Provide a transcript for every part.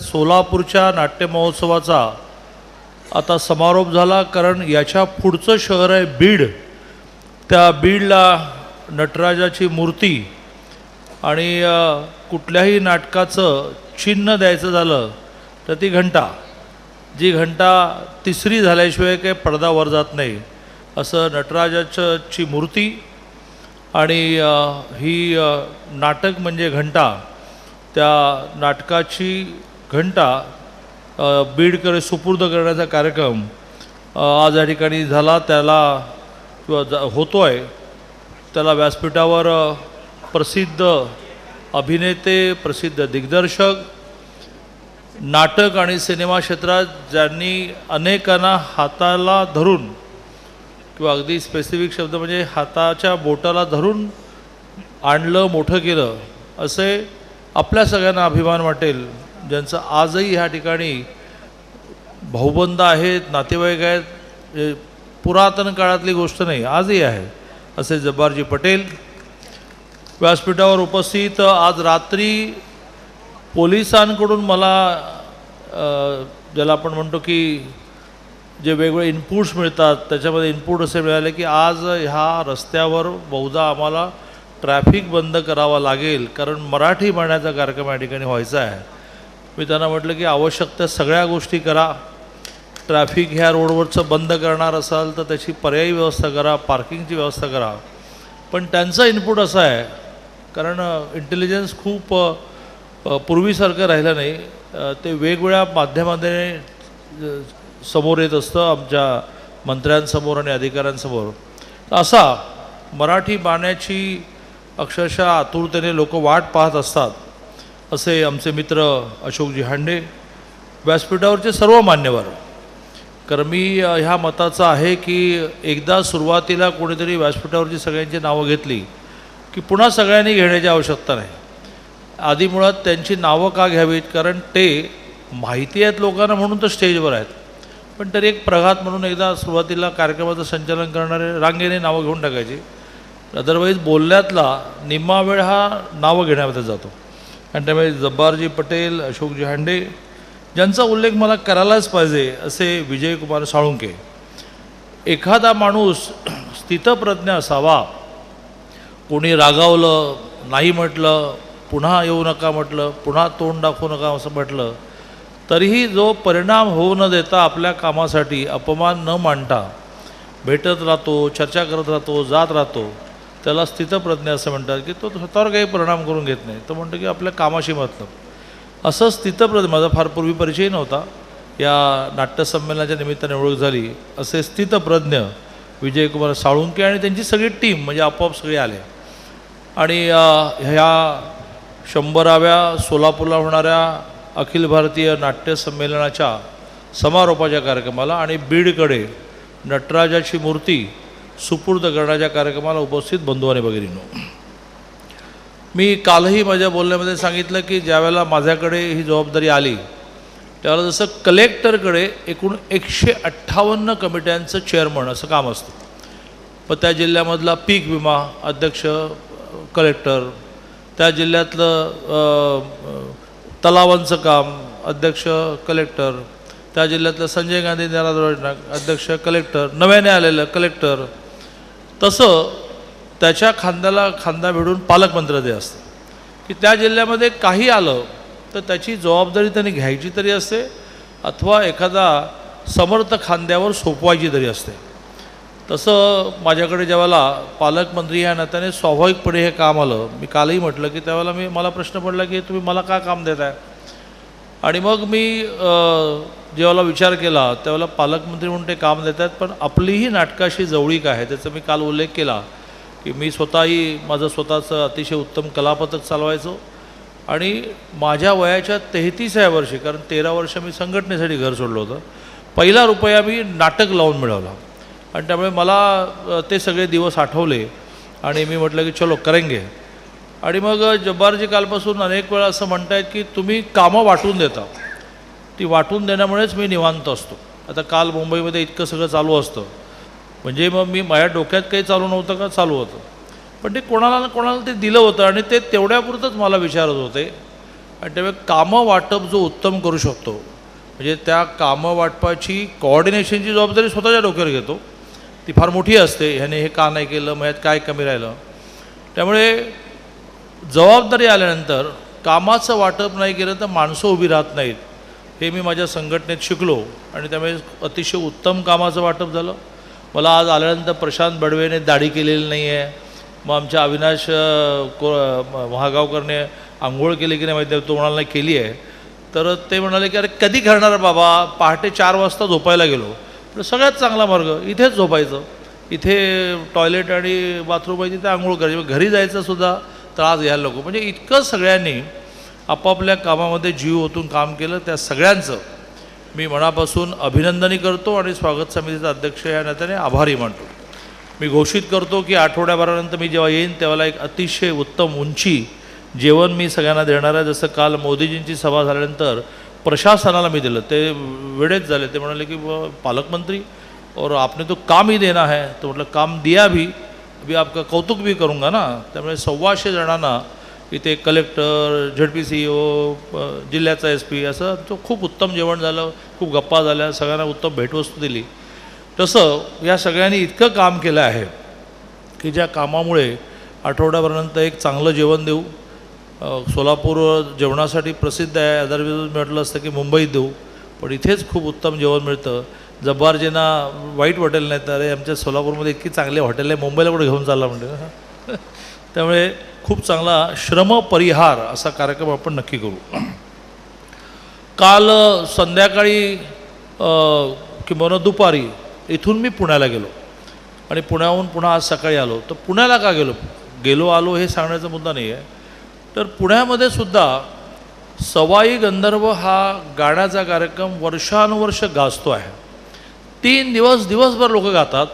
सोलापूरच्या नाट्य महोत्सवाचा आता समारोप झाला कारण याच्या पुढचं शहर आहे बीड. त्या बीडला नटराजाची मूर्ती आणि कुठल्याही नाटकाचं चिन्ह द्यायचं झालं तर ती घंटा. जी घंटा तिसरी झाल्याशिवाय काही पडदावर जात नाही असं नटराजाची मूर्ती आणि ही नाटक म्हणजे घंटा. त्या नाटकाची घंटा बीडकडे सुपूर्द करण्याचा कार्यक्रम आज या ठिकाणी झाला. त्याला किंवा होतो आहे त्याला व्यासपीठावर प्रसिद्ध अभिनेते प्रसिद्ध दिग्दर्शक नाटक आणि सिनेमा क्षेत्रात ज्यांनी अनेकांना हाताला धरून किंवा अगदी स्पेसिफिक शब्द म्हणजे हाताच्या बोटाला धरून आणलं मोठं केलं असे आपल्या सगळ्यांना अभिमान वाटेल. ज्यांचं आजही ह्या ठिकाणी भाऊबंद आहेत नातेवाईक आहेत पुरातन काळातली गोष्ट नाही आजही आहे असे जब्बारजी पटेल व्यासपीठावर उपस्थित. आज रात्री पोलिसांकडून मला ज्याला आपण म्हणतो की जे वेगवेगळे इनपुट्स मिळतात त्याच्यामध्ये इनपुट असे मिळाले की आज ह्या रस्त्यावर बहुधा आम्हाला ट्रॅफिक बंद करावा लागेल कारण मराठी म्हणण्याचा कार्यक्रम या ठिकाणी व्हायचा आहे. मी त्यांना म्हटलं की आवश्यक त्या सगळ्या गोष्टी करा. ट्रॅफिक ह्या रोडवरचं बंद करणार असाल तर त्याची पर्यायी व्यवस्था करा पार्किंगची व्यवस्था करा. पण त्यांचं इनपुट असा आहे कारण इंटेलिजन्स खूप पूर्वीसारखं राहिलं नाही. ते वेगवेगळ्या माध्यमाने समोर येत असतं आमच्या मंत्र्यांसमोर आणि अधिकाऱ्यांसमोर. असा मराठी बाण्याची अक्षरशः आतुरतेने लोक वाट पाहत असतात. असे आमचे मित्र अशोकजी हांडे व्यासपीठावरचे सर्व मान्यवर. कारण मी ह्या मताचा आहे की एकदा सुरुवातीला कोणीतरी व्यासपीठावरची सगळ्यांची नावं घेतली की पुन्हा सगळ्यांनी घेण्याची आवश्यकता नाही. आधी मुळात त्यांची नावं का घ्यावीत? कारण ते माहिती आहेत लोकांना म्हणून तर स्टेजवर आहेत. पण तरी एक प्रघात म्हणून एकदा सुरुवातीला कार्यक्रमाचं संचालन करणारे रांगेने नावं घेऊन टाकायची. अदरवाईज बोलण्यातला निम्मा वेळ हा नावं घेण्यामध्ये जातो. आणि त्यामुळे जब्बारजी पटेल अशोकजी हांडे ज्यांचा उल्लेख मला करायलाच पाहिजे असे विजयकुमार साळुंके. एखादा माणूस स्थितप्रज्ञ असावा. कोणी रागावलं नाही म्हटलं पुन्हा येऊ नका म्हटलं पुन्हा तोंड दाखवू नका असं म्हटलं तरीही जो परिणाम होऊ न देता आपल्या कामासाठी अपमान न मांडता भेटत राहतो चर्चा करत राहतो जात राहतो त्याला स्थितप्रज्ञ असं म्हणतात की तो स्वतःवर काही परिणाम करून घेत नाही. तो म्हणतो की आपल्या कामाशी मतलब असं स्थितप्रज्ञ माझा फार पूर्वी परिचय नव्हता. या नाट्यसंमेलनाच्या निमित्ताने ओळख झाली. असे स्थितप्रज्ञ विजयकुमार साळुंके आणि त्यांची सगळी टीम म्हणजे आपोआप सगळे आले. आणि ह्या शंभराव्या सोलापूरला होणाऱ्या अखिल भारतीय नाट्यसंमेलनाच्या समारोपाच्या कार्यक्रमाला आणि बीडकडे नटराजाची मूर्ती सुपूर्द करण्याच्या कार्यक्रमाला उपस्थित बंधू आणि भगिनीनो. मी कालही माझ्या बोलण्यामध्ये सांगितलं की ज्यावेळेला माझ्याकडे ही जबाबदारी आली त्यावेळेला जसं कलेक्टरकडे एकूण एकशे अठ्ठावन्न कमिट्यांचं चेअरमन असं काम असतं. मग त्या जिल्ह्यामधला पीक विमा अध्यक्ष कलेक्टर त्या जिल्ह्यातलं तलावांचं काम अध्यक्ष कलेक्टर त्या जिल्ह्यातलं संजय गांधी निराधार योजना अध्यक्ष कलेक्टर नव्याने आलेलं कलेक्टर तसं त्याच्या खांद्याला खांदा मिळून पालकमंत्र ते असतं. की त्या जिल्ह्यामध्ये काही आलं तर त्याची जबाबदारी त्यांनी घ्यायची तरी असते अथवा एखादा समर्थ खांद्यावर सोपवायची तरी असते. तसं माझ्याकडे ज्यावेळेला पालकमंत्री या नात्याने स्वाभाविकपणे हे काम आलं मी कालही म्हटलं की त्यावेळेला मी मला प्रश्न पडला की तुम्ही मला का काम देत आहे आणि मग मी जेव्हाला जेव्हा विचार केला त्यावेळेला पालकमंत्री म्हणून ते काम देतात पण आपलीही नाटकाशी जवळीक आहे. त्याचा मी काल उल्लेख केला की मी स्वतःही माझं स्वतःचं अतिशय उत्तम कलापथक चालवायचो. आणि माझ्या वयाच्या तेहतीसाव्या वर्षी कारण तेरा वर्ष मी संघटनेसाठी घर सोडलं होतं पहिला रुपया मी नाटक लावून मिळवला. आणि त्यामुळे मला ते सगळे दिवस आठवले. आणि मी म्हटलं की चलो करेंगे. आणि मग जब्बारजी कालपासून अनेक वेळा असं म्हणतायत की तुम्ही कामं वाटून देता. ती वाटून देण्यामुळेच मी निवांत असतो. आता काल मुंबईमध्ये इतकं सगळं चालू असतं. म्हणजे मग मी माझ्या डोक्यात काही चालू नव्हतं का? चालू होतं. पण ते कोणाला ना कोणाला ते दिलं होतं आणि ते तेवढ्यापुरतंच मला विचारत होते. आणि त्यामुळे कामं वाटप जो उत्तम करू शकतो म्हणजे त्या कामं वाटपाची कोऑर्डिनेशनची जबाबदारी स्वतःच्या डोक्यावर घेतो. ती फार मोठी असते. ह्याने हे का नाही केलं? मग ह्यात काय कमी राहिलं? त्यामुळे जबाबदारी आल्यानंतर कामाचं वाटप नाही केलं तर माणसं उभी राहत नाहीत. हे मी माझ्या संघटनेत शिकलो आणि त्यामुळे अतिशय उत्तम कामाचं वाटप झालं. मला आज आल्यानंतर प्रशांत बडवेने दाढी केलेली नाही आहे. मग आमच्या अविनाश को महागावकरने आंघोळ केली की नाही माहिती तो म्हणाला नाही केली आहे. तर ते म्हणाले की अरे कधी करणार बाबा? पहाटे चार वाजता झोपायला गेलो. तर सगळ्यात चांगला मार्ग इथेच झोपायचं. इथे टॉयलेट आणि बाथरूम आहे तिथे आंघोळ करायची. मग घरी जायचं सुद्धा त्रास घ्यायला नको. म्हणजे इतकं सगळ्यांनी आपापल्या कामामध्ये जीव ओतून काम केलं त्या सगळ्यांचं मी मनापासून अभिनंदनही करतो आणि स्वागत समितीचा अध्यक्ष या नात्याने आभारी मानतो. मी घोषित करतो की आठवड्याभरानंतर मी जेव्हा येईन तेव्हाला एक अतिशय उत्तम उंची जेवण मी सगळ्यांना देणार आहे. जसं काल मोदीजींची सभा झाल्यानंतर प्रशासनाला मी दिलं. ते वेळेत झाले. ते म्हणाले की पालकमंत्री और आपने तो काम ही देना है. तो म्हटलं काम दिया भी मी आपका कौतुक भी करूंगा ना त्यामुळे सव्वाशे जणांना इथे collector Z P C O जिल्ह्याचा एस पी असं तो खूप उत्तम जेवण झालं खूप गप्पा झाल्या सगळ्यांना उत्तम भेटवस्तू दिली. तसं या सगळ्यांनी इतकं काम केलं आहे की ज्या कामामुळे आठवड्याभरानंतर एक चांगलं जेवण देऊ. सोलापूर जेवणासाठी प्रसिद्ध आहे अदरवाईज म्हटलं असतं की मुंबईत देऊ पण इथेच खूप उत्तम जेवण मिळतं. जब्बारजींना वाईट हॉटेल नाही तर अरे आमच्या सोलापूरमध्ये इतकी चांगली हॉटेल आहे मुंबईला कुठे घेऊन चालला? म्हणजे त्यामुळे खूप चांगला श्रम परिहार असा कार्यक्रम आपण नक्की करू. काल संध्याकाळी अ, किंवा दुपारी इथून मी पुण्याला गेलो. आणि पुण्याहून पुन्हा आज सकाळी आलो. तर पुण्याला का गेलो? गेलो आलो हे सांगण्याचा मुद्दा नाही आहे. तर पुण्यामध्ये सुद्धा सवाई गंधर्व हा गाण्याचा कार्यक्रम वर्षानुवर्ष गाजतो आहे. तीन दिवस दिवसभर लोक गातात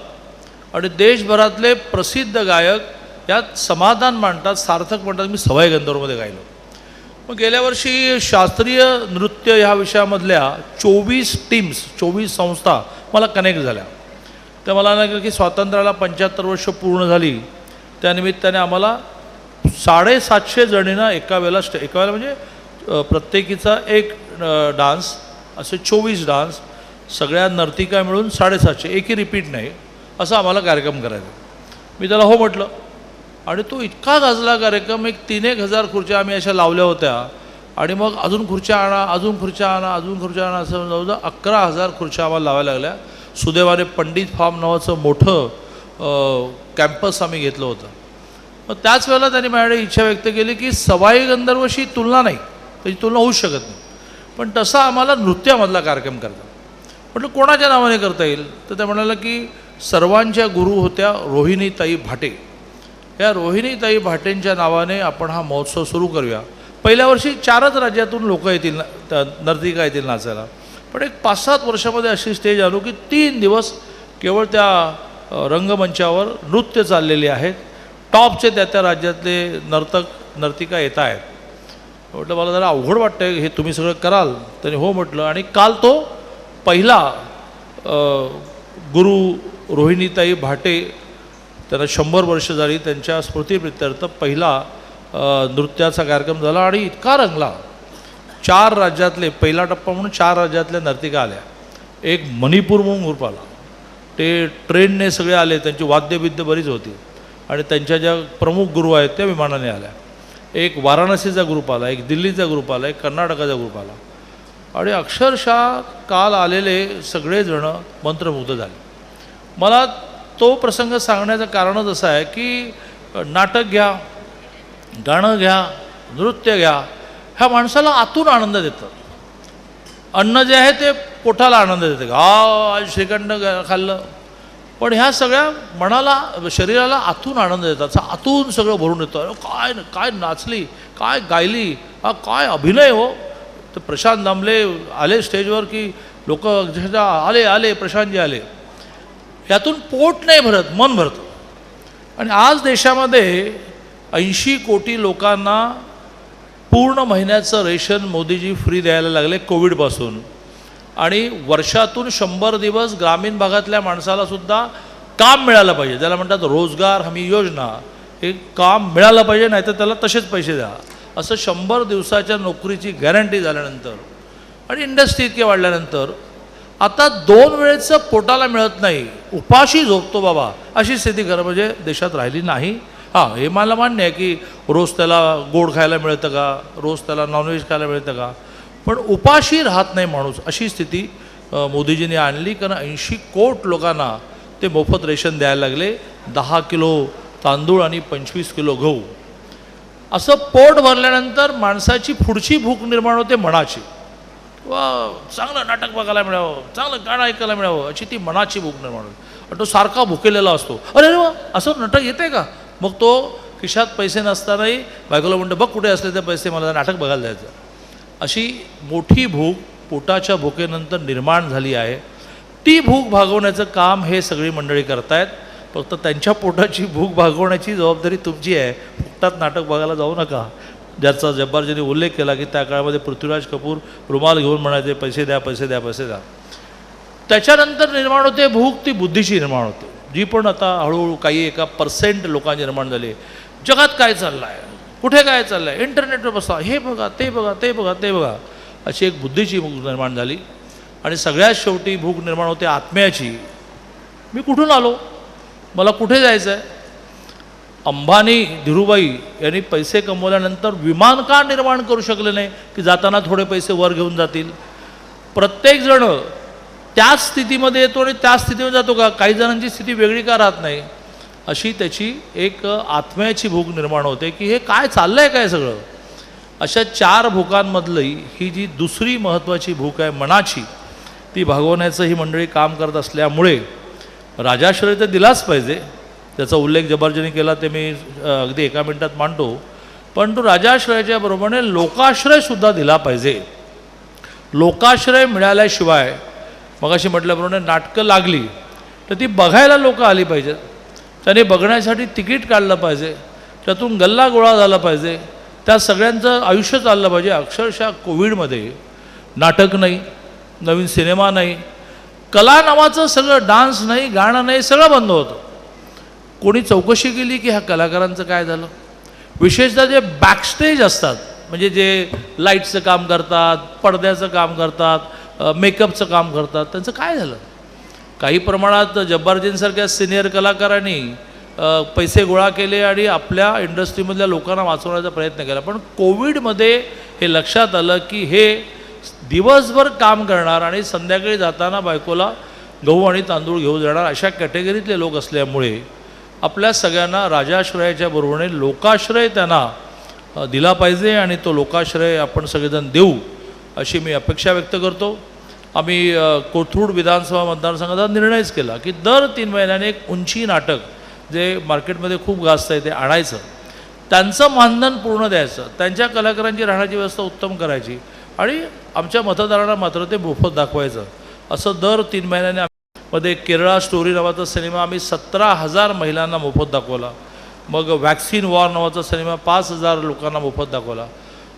आणि देशभरातले प्रसिद्ध गायक यात समाधान मांडतात सार्थक म्हणतात. मी सवाई गंधर्वमध्ये गायलो. मग गेल्या वर्षी शास्त्रीय नृत्य ह्या विषयामधल्या चोवीस टीम्स चोवीस संस्था मला कनेक्ट झाल्या. तर मला नाही की स्वातंत्र्याला पंच्याहत्तर वर्ष पूर्ण झाली. त्यानिमित्ताने आम्हाला साडेसातशे जणींना एका वेळेला स्टे एका वेळेला म्हणजे प्रत्येकीचा एक डान्स असे चोवीस डान्स सगळ्या नर्तिका मिळून साडेसातशे एकही रिपीट नाही. असा आम्हाला कार्यक्रम करायचा. मी त्याला हो म्हटलं आणि तो इतका गाजला कार्यक्रम एक तीन एक हजार खुर्च्या आम्ही अशा लावल्या होत्या. आणि मग अजून खुर्च्या आणा अजून खुर्च्या आणा अजून खुर्च्या आणा असं जवळजवळ अकरा हजार खुर्च्या आम्हाला लावायला लागल्या. सुदैवाने पंडित फार्म नावाचं मोठं कॅम्पस आम्ही घेतलं होतं. मग त्याच वेळेला त्यांनी माझ्याकडे इच्छा व्यक्त केली की सवाई गंधर्वशी तुलना नाही. त्याची तुलना होऊ शकत नाही. पण तसा आम्हाला नृत्यामधला कार्यक्रम करतात. म्हटलं कोणाच्या नावाने करता येईल? तर त्या म्हणाल्या की सर्वांच्या गुरु होत्या रोहिणीताई भाटे. या रोहिणीताई भाटेंच्या नावाने आपण हा महोत्सव सुरू करूया. पहिल्या वर्षी चारच राज्यातून लोक येतील त्या नर्तिका येतील नाचायला. पण एक पाच सात वर्षामध्ये अशी स्टेज आलो की तीन दिवस केवळ त्या रंगमंचावर नृत्य चाललेले आहेत. टॉपचे त्या त्या राज्यातले नर्तक नर्तिका येत आहेत. म्हटलं मला जरा अवघड वाटतं हे तुम्ही सगळं कराल. त्यांनी हो म्हटलं आणि काल तो पहिला गुरु रोहिणीताई भाटे त्यांना शंभर वर्ष झाली त्यांच्या स्मृतीप्रित्यर्थ पहिला नृत्याचा कार्यक्रम झाला आणि इतका रंगला. चार राज्यातले पहिला टप्पा म्हणून चार राज्यातल्या नर्तिका आल्या. एक मणिपूर म्हणून ग्रुप आला. ते ट्रेनने सगळे आले त्यांची वाद्यविद्य बरीच होती आणि त्यांच्या ज्या प्रमुख गुरु आहेत त्या विमानाने आल्या. एक वाराणसीचा ग्रुप आला एक दिल्लीचा ग्रुप आला एक कर्नाटकाचा ग्रुप आला. आणि अक्षरशः काल आलेले सगळेजणं मंत्रमुग्ध झाले. मला तो प्रसंग सांगण्याचं कारणच असं आहे की नाटक घ्या गाणं घ्या नृत्य घ्या ह्या माणसाला आतून आनंद देतं. अन्न जे आहे ते पोटाला आनंद देतं. हा आज श्रीखंड खाल्लं. पण ह्या सगळ्या मनाला शरीराला आतून आनंद देतात. आतून सगळं भरून येतं. काय काय नाचली काय गायली हा काय अभिनय हो. तर प्रशांत दामले आले स्टेजवर की लोक आले आले प्रशांतजी आले. यातून पोट नाही भरत मन भरतं. आणि आज देशामध्ये ऐंशी कोटी लोकांना पूर्ण महिन्याचं रेशन मोदीजी फ्री द्यायला लागले कोविडपासून आणि वर्षातून शंभर दिवस ग्रामीण भागातल्या माणसालासुद्धा काम मिळालं पाहिजे. ज्याला म्हणतात रोजगार हमी योजना. हे काम मिळालं पाहिजे नाही तर त्याला तसेच पैसे द्या. असं शंभर दिवसाच्या नोकरीची गॅरंटी झाल्यानंतर आणि इंडस्ट्री इतके वाढल्यानंतर आता दोन वेळेचं पोटाला मिळत नाही उपाशी झोपतो बाबा अशी स्थिती खरं म्हणजे देशात राहिली नाही. हां हे मला मान्य आहे की रोज त्याला गोड खायला मिळतं का रोज त्याला नॉनव्हेज खायला मिळतं का पण उपाशी राहत नाही माणूस अशी स्थिती मोदीजींनी आणली. कारण ऐंशी कोट लोकांना ते मोफत रेशन द्यायला लागले. दहा किलो तांदूळ आणि पंचवीस किलो गहू. असं पोट भरल्यानंतर माणसाची पुढची भूक निर्माण होते मनाची. वा चांगलं नाटक बघायला मिळावं चांगलं गाणं ऐकायला मिळावं अशी ती मनाची भूक निर्माण होते. आणि तो सारखा भुकेलेला असतो. अरे अरे वा असं नाटक येते का? मग तो खिशात पैसे नसतानाही बायकोला म्हणतो बघ कुठे असले ते पैसे मला नाटक बघायला द्यायचं. अशी मोठी भूक पोटाच्या भुकेनंतर निर्माण झाली आहे. ती भूक भागवण्याचं काम हे सगळी मंडळी करतायत. फक्त त्यांच्या पोटाची भूक भागवण्याची जबाबदारी तुमची आहे. फुकटात नाटक बघायला जाऊ नका. ज्याचा जब्बारजीने उल्लेख केला की त्या काळामध्ये पृथ्वीराज कपूर रुमाल घेऊन म्हणायचे पैसे द्या पैसे द्या पैसे द्या. त्याच्यानंतर निर्माण होते भूक ती बुद्धीची निर्माण होते. जी पण आता हळूहळू काही एका पर्सेंट लोकांची निर्माण झाली. जगात काय चाललं आहे कुठे काय चाललं आहे इंटरनेटवर बसा. हे बघा ते बघा ते बघा ते बघा. अशी एक बुद्धीची भूक निर्माण झाली. आणि सगळ्यात शेवटी भूक निर्माण होते आत्म्याची. मी कुठून आलो? मला कुठे जायचं आहे अंबानी धीरूबाई यांनी पैसे कमवल्यानंतर विमान का निर्माण करू शकले नाही? की जाताना थोडे पैसे वर घेऊन जातील? प्रत्येकजण त्याच स्थितीमध्ये येतो आणि त्याच स्थितीमध्ये जातो का? काही जणांची स्थिती वेगळी का राहत नाही? अशी त्याची एक आत्म्याची भूक निर्माण होते की हे काय चाललं आहे काय सगळं? अशा चार भूकांमधली ही जी दुसरी महत्त्वाची भूक आहे मनाची ती भागवण्याचं ही मंडळी काम करत असल्यामुळे राजाश्रय तर दिलाच पाहिजे. त्याचा उल्लेख जबरजनी केला ते मी अगदी एका मिनिटात मांडतो. पण तो राजाश्रयाच्या लोकाश्रयसुद्धा दिला पाहिजे. लोकाश्रय मिळाल्याशिवाय मगाशी म्हटल्याप्रमाणे नाटकं लागली तर ती बघायला लोकं आली पाहिजेत. त्याने बघण्यासाठी तिकीट काढलं पाहिजे त्यातून गल्ला गोळा झाला पाहिजे त्या सगळ्यांचं आयुष्य चाललं पाहिजे. अक्षरशः कोविडमध्ये नाटक नाही नवीन सिनेमा नाही कला नावाचं सगळं डान्स नाही गाणं नाही सगळं बंद होतं. कोणी चौकशी केली की ह्या कलाकारांचं काय झालं? विशेषतः जे बॅकस्टेज असतात म्हणजे जे लाईटचं काम करतात पडद्याचं काम करतात मेकअपचं काम करतात त्यांचं काय झालं? काही प्रमाणात जब्बारजींसारख्या सिनियर कलाकारांनी पैसे गोळा केले आणि आपल्या इंडस्ट्रीमधल्या लोकांना वाचवण्याचा प्रयत्न केला. पण कोविडमध्ये हे लक्षात आलं की हे दिवसभर काम करणार आणि संध्याकाळी जाताना बायकोला गहू आणि तांदूळ घेऊन जाणार अशा कॅटेगरीतले लोक असल्यामुळे आपल्या सगळ्यांना राजाश्रयाच्या बरोबरीने लोकाश्रय त्यांना दिला पाहिजे आणि तो लोकाश्रय आपण सगळेजण देऊ अशी मी अपेक्षा व्यक्त करतो. आम्ही कोथरूड विधानसभा मतदारसंघाचा निर्णयच केला की दर तीन महिन्याने एक उंची नाटक जे मार्केटमध्ये खूप गाजत आहे ते आणायचं. त्यांचं मानधन पूर्ण द्यायचं. त्यांच्या कलाकारांची राहण्याची व्यवस्था उत्तम करायची आणि आमच्या मतदारांना मात्र ते मोफत दाखवायचं. असं दर तीन महिन्याने मध्ये केरळा स्टोरी नावाचा सिनेमा आम्ही सतरा हजार महिलांना मोफत दाखवला. मग वॅक्सिन वॉर नावाचा सिनेमा पाच हजार लोकांना मोफत दाखवला.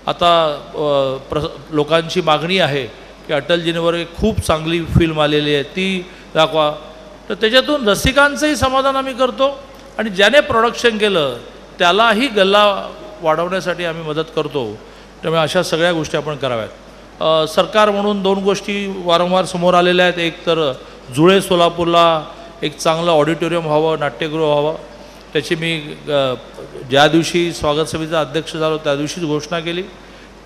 आता प्र लोकांची मागणी आहे की अटलजींवर एक खूप चांगली फिल्म आलेली आहे ती दाखवा. तर त्याच्यातून रसिकांचंही समाधान आम्ही करतो आणि ज्याने प्रोडक्शन केलं त्यालाही गल्ला वाढवण्यासाठी आम्ही मदत करतो. त्यामुळे अशा सगळ्या गोष्टी आपण कराव्यात. सरकार म्हणून दोन गोष्टी वारंवार समोर आलेल्या आहेत. एक तर जुळे सोलापूरला एक चांगलं ऑडिटोरियम व्हावं नाट्यगृह व्हावं. त्याची मी ज्या दिवशी स्वागत सभेचा अध्यक्ष झालो त्या दिवशीच घोषणा केली.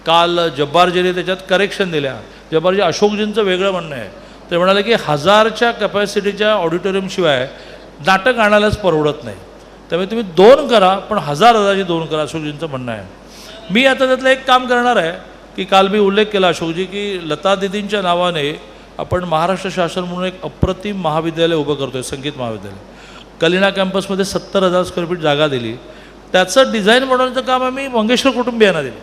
काल जब्बारजीने त्याच्यात करेक्शन दिल्या. जब्बारजी अशोकजींचं वेगळं म्हणणं आहे. ते म्हणाले की हजारच्या कपॅसिटीच्या ऑडिटोरियमशिवाय नाटक आणायलाच परवडत नाही. त्यामुळे तुम्ही दोन करा पण हजार हजारची दोन करा अशोकजींचं म्हणणं आहे. मी आता त्यातलं एक काम करणार आहे की काल मी उल्लेख केला अशोकजी की लता दिदींच्या नावाने आपण महाराष्ट्र शासन म्हणून एक अप्रतिम महाविद्यालय उभं करतोय संगीत महाविद्यालय. कलिना कॅम्पसमध्ये सत्तर हजार स्क्वेअर फीट जागा दिली. त्याचं डिझाईन बनवण्याचं काम आम्ही मंगेशकर कुटुंबियांना दिलं.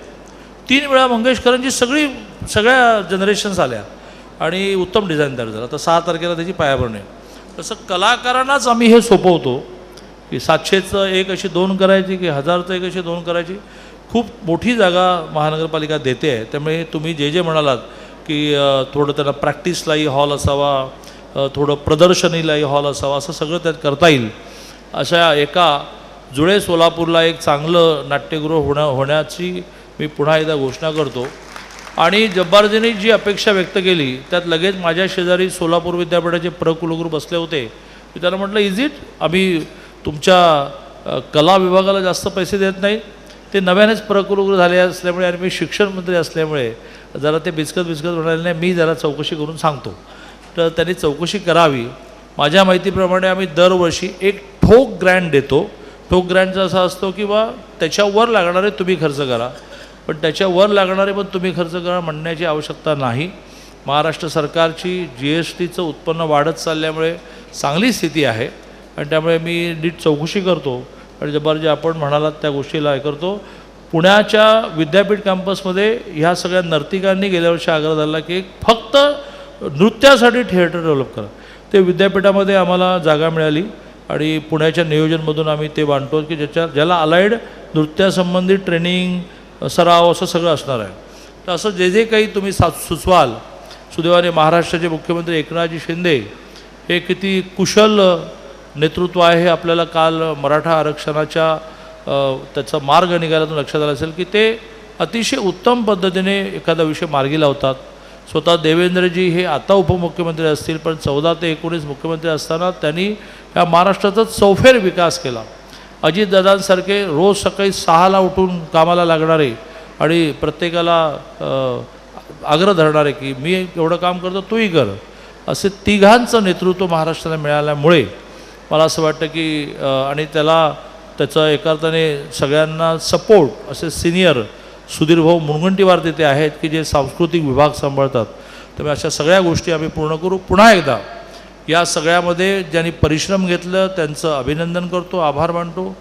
तीन वेळा मंगेशकरांची सगळी सगळ्या जनरेशन्स आल्या. आणि उत्तम डिझाईन तयार झालं. आता सहा तारखेला त्याची पायाभरणी. आहे. तसं कलाकारांनाच आम्ही हे सोपवतो की सातशेचं एक अशी दोन करायची की हजारचं एक अशी दोन करायची. खूप मोठी जागा महानगरपालिका देते आहे. त्यामुळे तुम्ही जे जे म्हणालात की थोडं त्यांना प्रॅक्टिसलाही हॉल असावा थोडं प्रदर्शनीलाही हॉल असावा असं सगळं त्यात करता येईल. अशा एका जुळे सोलापूरला एक चांगलं नाट्यगृह होण्या होण्याची मी पुन्हा एकदा घोषणा करतो. आणि जब्बारजींनी जी अपेक्षा व्यक्त केली त्यात लगेच माझ्या शेजारी सोलापूर विद्यापीठाचे प्रकुलगुरू बसले होते. मी त्यांना म्हटलं इज इट? आम्ही तुमच्या कला विभागाला जास्त पैसे देत नाही. ते नव्यानेच प्रकुलगुरू झाले असल्यामुळे आणि मी शिक्षण मंत्री असल्यामुळे जरा ते बिचकत बिचकत म्हणाले नाही मी जरा चौकशी करून सांगतो. तर त्यांनी चौकशी करावी. माझ्या माहितीप्रमाणे आम्ही दरवर्षी एक ठोक ग्रँड देतो. ठोक ग्रँडचा असा असतो की बा त्याच्यावर लागणारे तुम्ही खर्च करा. पण त्याच्यावर लागणारे पण तुम्ही खर्च करा म्हणण्याची आवश्यकता नाही. महाराष्ट्र सरकारची जी एस टीचं उत्पन्न वाढत चालल्यामुळे चांगली स्थिती आहे. आणि त्यामुळे मी नीट चौकशी करतो. आणि जबर जे आपण म्हणालात त्या गोष्टीला हे करतो. पुण्याच्या विद्यापीठ कॅम्पसमध्ये ह्या सगळ्या नर्तिकांनी गेल्या वर्षी आग्रह झाला की फक्त नृत्यासाठी थिएटर डेव्हलप करा. ते विद्यापीठामध्ये आम्हाला जागा मिळाली आणि पुण्याच्या नियोजनमधून आम्ही ते बांधतो की ज्याच्या ज्याला अलाइड नृत्यासंबंधित ट्रेनिंग सराव असं सगळं असणार आहे. तर असं जे जे काही तुम्ही सा सुचवाल सुदैवाने महाराष्ट्राचे मुख्यमंत्री एकनाथजी शिंदे हे किती कुशल नेतृत्व आहे आपल्याला काल मराठा आरक्षणाच्या त्याचा मार्ग निघाल्यातून लक्षात आलं असेल की ते अतिशय उत्तम पद्धतीने एखादा विषय मार्गी लावतात. स्वतः देवेंद्रजी हे आता उपमुख्यमंत्री असतील पण चौदा ते एकोणीस मुख्यमंत्री असताना त्यांनी या महाराष्ट्राचा चौफेर विकास केला. अजितदादांसारखे रोज सकाळी सहाला उठून कामाला लागणारे आणि प्रत्येकाला आग्रह धरणारे की मी एवढं काम करतो तूही कर. असे तिघांचं नेतृत्व महाराष्ट्राला मिळाल्यामुळे मला असं वाटतं की आणि त्याला त्याचा एका अर्थाने सगळ्यांना सपोर्ट असे सिनियर सुधीरभाऊ मुनगंटीवार तिथे आहेत की जे सांस्कृतिक विभाग सांभाळतात. त्यामुळे अशा सगळ्या गोष्टी आम्ही पूर्ण करू. पुन्हा एकदा या सगळ्यामध्ये ज्यांनी परिश्रम घेतलं त्यांचं अभिनंदन करतो आभार मानतो.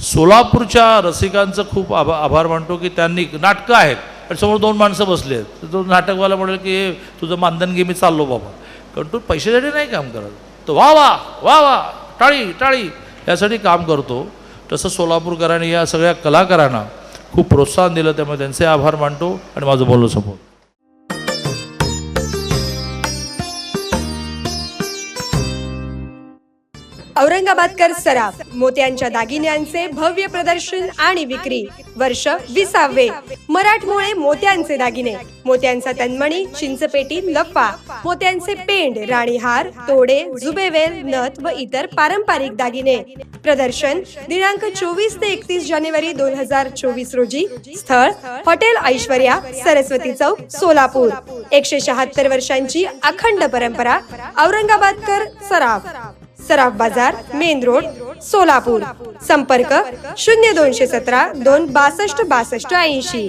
सोलापूरच्या रसिकांचं खूप आभा आभार मानतो की त्यांनी नाटकं आहेत. आणि समोर दोन माणसं बसली आहेत. तर तो नाटकवाला म्हणाल की तुझं मानधन घे मी चाललो बाबा. कारण तू पैशासाठी नाही काम करत. तो वा वा वा वा टाळी टाळी. यासाठी काम करतो. तसं सोलापूरकरांनी या सगळ्या कलाकारांना खूप प्रोत्साहन दिलं त्यामुळे त्यांचे आभार मानतो आणि माझं बोलणं संपवतो. औरंगाबादकर सराफ मोत्यांच्या दागिन्यांचे भव्य प्रदर्शन आणि विक्री. वर्ष विसावे. मराठमोळे मोत्यांचे दागिने. मोत्यांचा तन्मणी चिंचपेटी लप्पा मोत्यांचे पेंड राणीहार तोडे जुबेवेल नथ व इतर पारंपरिक दागिने. प्रदर्शन दिनांक चोवीस ते एकतीस जानेवारी दोन हजार चोवीस रोजी. स्थळ हॉटेल ऐश्वर्या सरस्वती चौक सोलापूर. एकशे शहात्तर वर्षांची अखंड परंपरा औरंगाबादकर सराफ. सराफ बाजार मेन रोड सोलापूर. संपर्क शून्य दोनशे सतरा दोन बासष्ट बासष्ट ऐंशी.